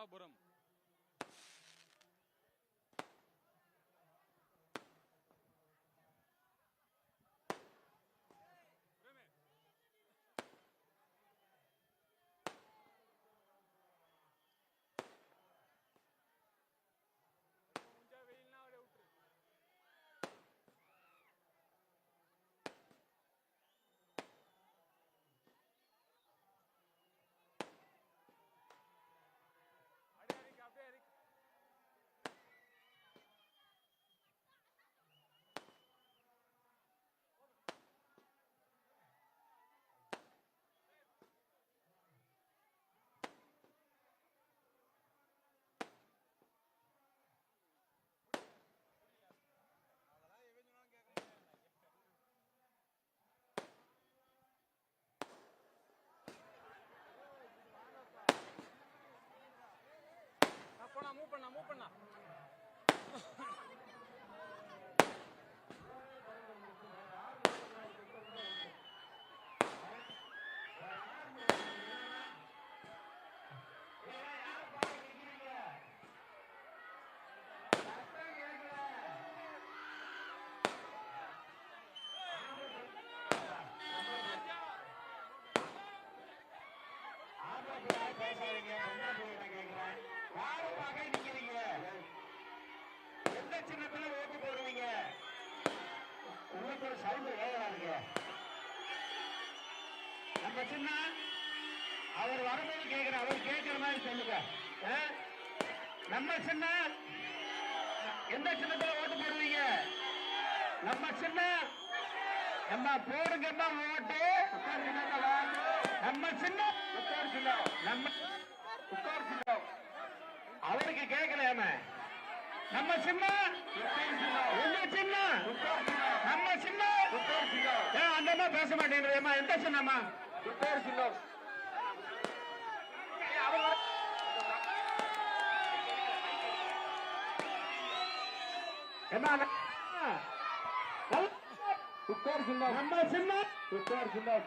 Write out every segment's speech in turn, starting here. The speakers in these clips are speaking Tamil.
పిఠాపురం மூவ் பண்ணா மூவ் பண்ணா. ஆரமாக நிக்கிறீங்க எந்த சின்னத்துல ஓட்டு போடுவீங்க உங்களுக்கு ஒரு சவுண்ட் இருக்கு நம்ம சின்ன அவர் வரும்போது கேட்கிற அவர் கேட்கிற மாதிரி சொல்லுங்க. நம்ம சின்ன எந்த சின்னத்துல ஓட்டு போடுவீங்க நம்ம சின்ன நம்ம போடுங்கம்மா ஓட்டு. நம்ம சின்ன நம்ம உட்கார் அவருக்கு கேட்கலையாம நம்ம சின்ன உங்க சின்ன? நம்ம சின்ன. ஏன் அந்த அம்மா பேச மாட்டேங்கிறேம்மா எந்த சின்னம்மா? சின்னம். நம்ம சின்னம் உத்தர் சின்னம்.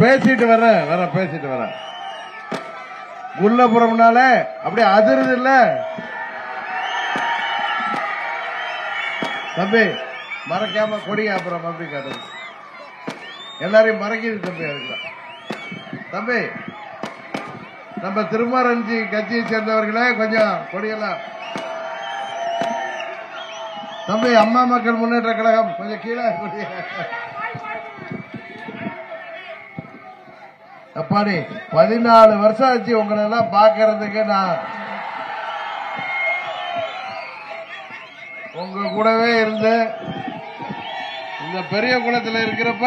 பேசிட்டு வரேன் வரேன் பேசிட்டு வரேன். குல்லபுரம்னால அப்படியே அதிருது இல்ல? தம்பி மறக்காம கொடிய அப்புறம் அப்படி காட்டுது. எல்லாரையும் மறக்கிது தம்பி அதுக்கு தம்பி நம்ம திருமாரஞ்சி கட்சியை சேர்ந்தவர்களே கொஞ்சம் கொடியெல்லாம். தம்பி அம்மா மக்கள் முன்னேற்ற கழகம் கொஞ்சம் கீழே அப்பாடி பதினாலு வருஷம் ஆச்சு உங்களை எல்லாம் பாக்குறதுக்கு நான். உங்க கூடவே இருந்து இந்த பெரிய குளத்துல இருக்கிறப்ப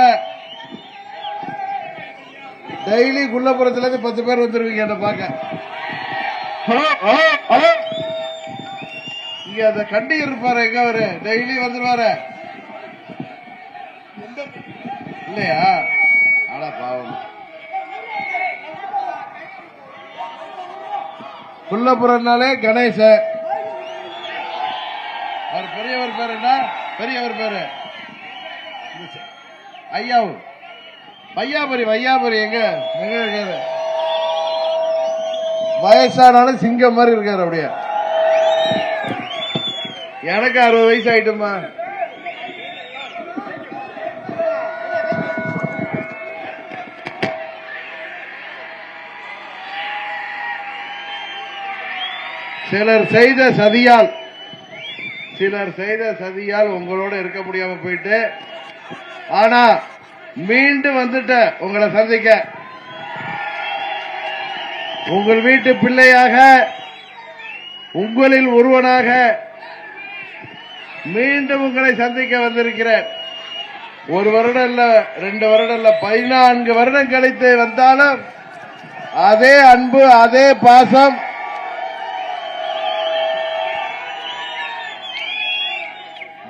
டெய்லி குள்ளப்புறத்துல இருந்து பத்து பேர் வந்துருவீங்க என்ன ஹலோ இங்க அந்த கண்டி இருப்பாரு எங்க அவரு? டெய்லி வந்துருவாரு. இல்லையா ஆனா பாவம் குள்ளப்புறம்னாலே கணேச. அவர் பெரியவர் பேரு என்ன? பெரியவர் பேரு. ஐயாவு. வையாபுரி வையாபுரி எங்க? எங்க இருக்காரு? வயசானாலும் சிங்கம் மாதிரி இருக்காரு அப்படியே. எனக்கு அறுபது வயசு ஆயிட்டுமா சிலர் செய்த சதியால் சிலர் செய்த சதியால் உங்களோட இருக்க முடியாம போயிட்டு ஆனா மீண்டும் வந்துட்ட உங்களை சந்திக்க. உங்கள் வீட்டு பிள்ளையாக உங்களில் ஒருவனாக மீண்டும் உங்களை சந்திக்க வந்திருக்கிறேன். ஒரு வருடம் இல்ல ரெண்டு வருடம் இல்ல பதினான்கு வருடம் கழித்து வந்தாலும் அதே அன்பு அதே பாசம்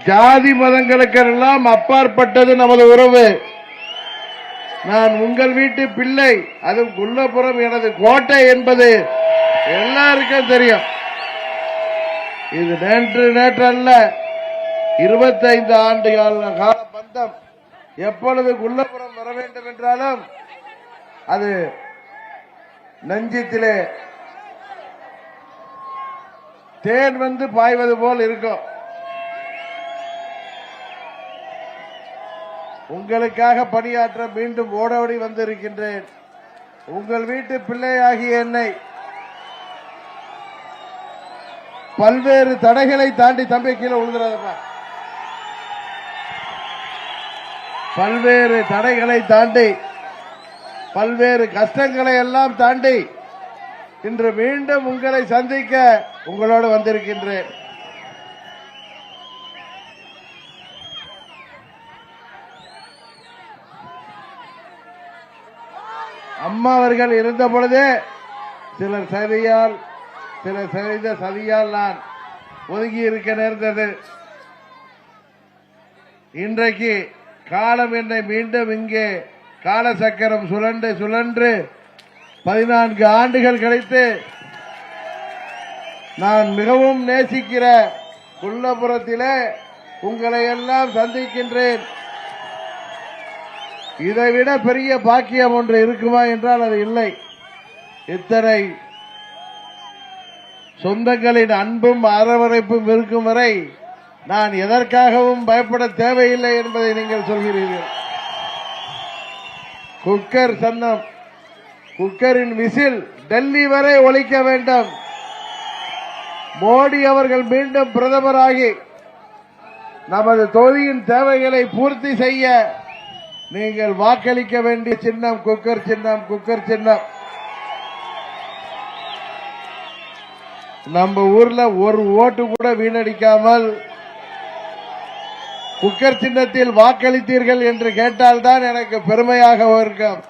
ஜாதி மதங்களுக்கெல்லாம் அப்பாற்பட்டது நமது உறவு. நான் உங்கள் வீட்டு பிள்ளை அது குள்ளப்புறம் எனது கோட்டை என்பது எல்லாருக்கும் தெரியும். இது நேற்று நேற்று அல்ல இருபத்தைந்து ஆண்டு கால கால பந்தம் எப்பொழுது குள்ளப்புறம் வர வேண்டும் என்றாலும் அது நஞ்சித்திலே தேன் வந்து பாய்வது போல் இருக்கும். உங்களுக்காக பணியாற்ற மீண்டும் ஓடோடி வந்திருக்கின்றேன். உங்கள் வீட்டு பிள்ளையாகிய என்னை பல்வேறு தடைகளை தாண்டி தம்பி கீழே விழுந்துடாதப்பா பல்வேறு தடைகளை தாண்டி பல்வேறு கஷ்டங்களை எல்லாம் தாண்டி இன்று மீண்டும் உங்களை சந்திக்க உங்களோடு வந்திருக்கின்றேன். அம்மா அவர்கள் இருந்த பொழுதே சிலர் சதியால் சிலர் செய்த சதியால் நான் ஒதுங்கி இருக்க நேர்ந்தது. இன்றைக்கு காலம் என்னை மீண்டும் இங்கே காலசக்கரம் சுழன்று சுழன்று பதினான்கு ஆண்டுகள் கழித்து நான் மிகவும் நேசிக்கிற குள்ளபுரத்திலே உங்களை எல்லாம் சந்திக்கின்றேன். இதைவிட பெரிய பாக்கியம் ஒன்று இருக்குமா என்றால் அது இல்லை. இத்தனை சொந்தங்களின் அன்பும் அரவணைப்பும் இருக்கும் வரை நான் எதற்காகவும் பயப்பட தேவையில்லை என்பதை நீங்கள் சொல்கிறீர்கள். குக்கர் சன்னம் குக்கரின் விசில் டெல்லி வரை ஒழிக்க வேண்டும். மோடி அவர்கள் மீண்டும் பிரதமராகி நமது தொகுதியின் தேவைகளை பூர்த்தி செய்ய நீங்கள் வாக்களிக்க வேண்டிய சின்னம் குக்கர் சின்னம் குக்கர் சின்னம். நம்ம ஊர்ல ஒரு ஓட்டு கூட வீணடிக்காமல் குக்கர் சின்னத்தில் வாக்களித்தீர்கள் என்று கேட்டால்தான் எனக்கு பெருமையாக இருக்கும்.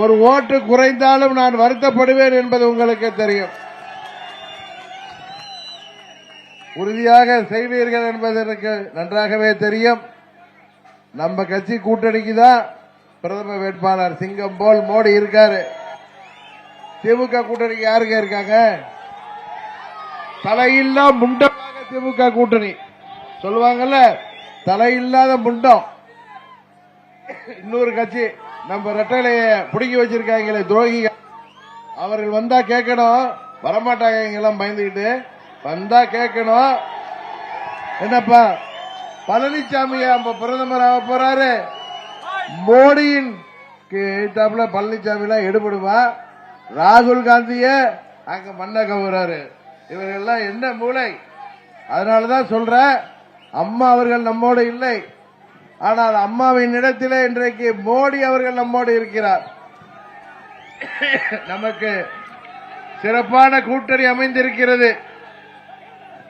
ஒரு ஓட்டு குறைந்தாலும் நான் வருத்தப்படுவேன் என்பது உங்களுக்கு தெரியும். உறுதியாக செய்வீர்கள் என்பது எனக்கு நன்றாகவே தெரியும். நம்ம கட்சி கூட்டணிக்கு தான் பிரதம வேட்பாளர் சிங்கம் போல் மோடி இருக்காரு. திமுக கூட்டணிக்கு யாருங்க இருக்காங்க? தலையில்லா முண்டமாக திமுக கூட்டணி. சொல்லுவாங்கல்ல தலையில்லாத முண்டம். இன்னொரு கட்சி நம்ம ரெட்டலைய பிடுங்கி வச்சிருக்காங்களே துரோகி. அவர்கள் வந்தா கேட்கணும். வரமாட்டாங்க எல்லாம் பயந்துக்கிட்டு வந்தா கேட்கணும். என்னப்பா பழனிசாமி நம்ம பிரதமர் ஆக போறாரு. மோடியின் எழுத்தாப்புல பழனிசாமி எல்லாம் எடுபடுவா ராகுல் காந்திய அங்க மண்ண கவுறாரு. இவர்கள்லாம் என்ன மூளை? அதனாலதான் சொல்ற அம்மா அவர்கள் நம்மோடு இல்லை. ஆனால் அம்மாவின் இடத்திலே இன்றைக்கு மோடி அவர்கள் நம்மோடு இருக்கிறார். நமக்கு சிறப்பான கூட்டணி அமைந்திருக்கிறது.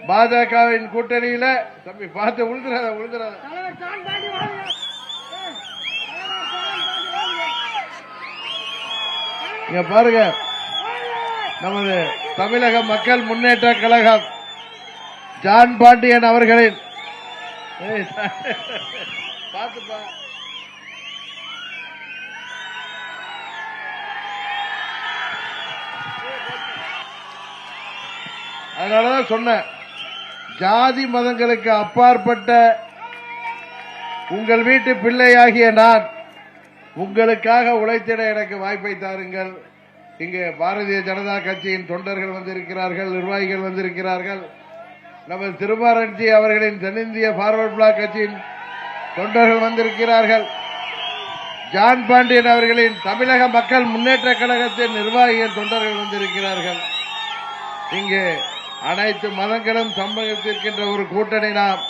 பாஜகவின் கூட்டணியில தம்பி பார்த்து உழுதுறாத உழுதுறாத இங்க பாருங்க நமது தமிழக மக்கள் முன்னேற்ற கழகம் ஜான் பாண்டியன் அவர்களின். பார்த்துப்பா. அதனாலதான் சொன்னேன் ஜாதி மதங்களுக்கு அப்பாற்பட்ட உங்கள் வீட்டு பிள்ளையாகிய நான் உங்களுக்காக உழைத்திட எனக்கு வாய்ப்பை தாருங்கள். இங்கே பாரதிய ஜனதா கட்சியின் தொண்டர்கள் வந்திருக்கிறார்கள் நிர்வாகிகள் வந்திருக்கிறார்கள். நமது திருமாரஞ்சி அவர்களின் தென்னிந்திய பார்வர்ட் பிளாக் கட்சியின் தொண்டர்கள் வந்திருக்கிறார்கள். ஜான் பாண்டியன் அவர்களின் தமிழக மக்கள் முன்னேற்ற கழகத்தின் நிர்வாகிகள் தொண்டர்கள் வந்திருக்கிறார்கள். இங்கே அனைத்து மதங்களும் சம்பவத்திருக்கின்ற ஒரு கூட்டணி நாம்.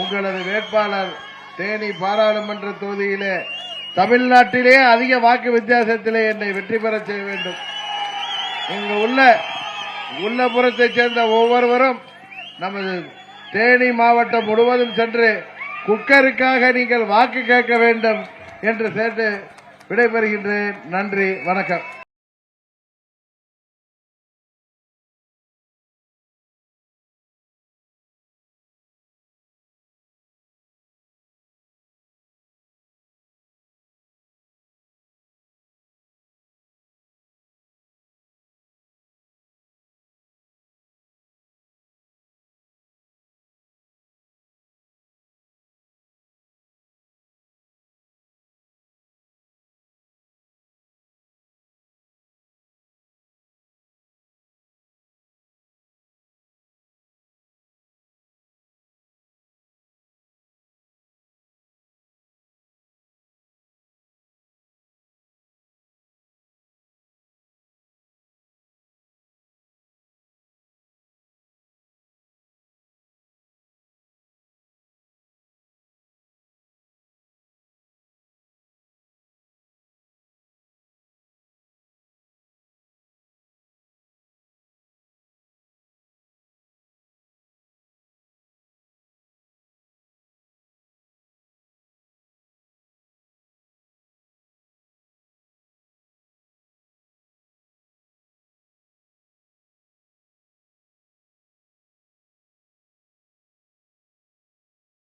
உங்களது வேட்பாளர் தேனி பாராளுமன்ற தொகுதியிலே தமிழ்நாட்டிலே அதிக வாக்கு வித்தியாசத்திலே என்னை வெற்றி பெறச் செய்ய வேண்டும். இங்கு உள்ள உள்ளபுரத்தைச் சேர்ந்த ஒவ்வொருவரும் நமது தேனி மாவட்டம் முழுவதும் சென்று குக்கருக்காக நீங்கள் வாக்கு கேட்க வேண்டும் என்று சேர்த்து விடைபெறுகின்றேன். நன்றி வணக்கம்.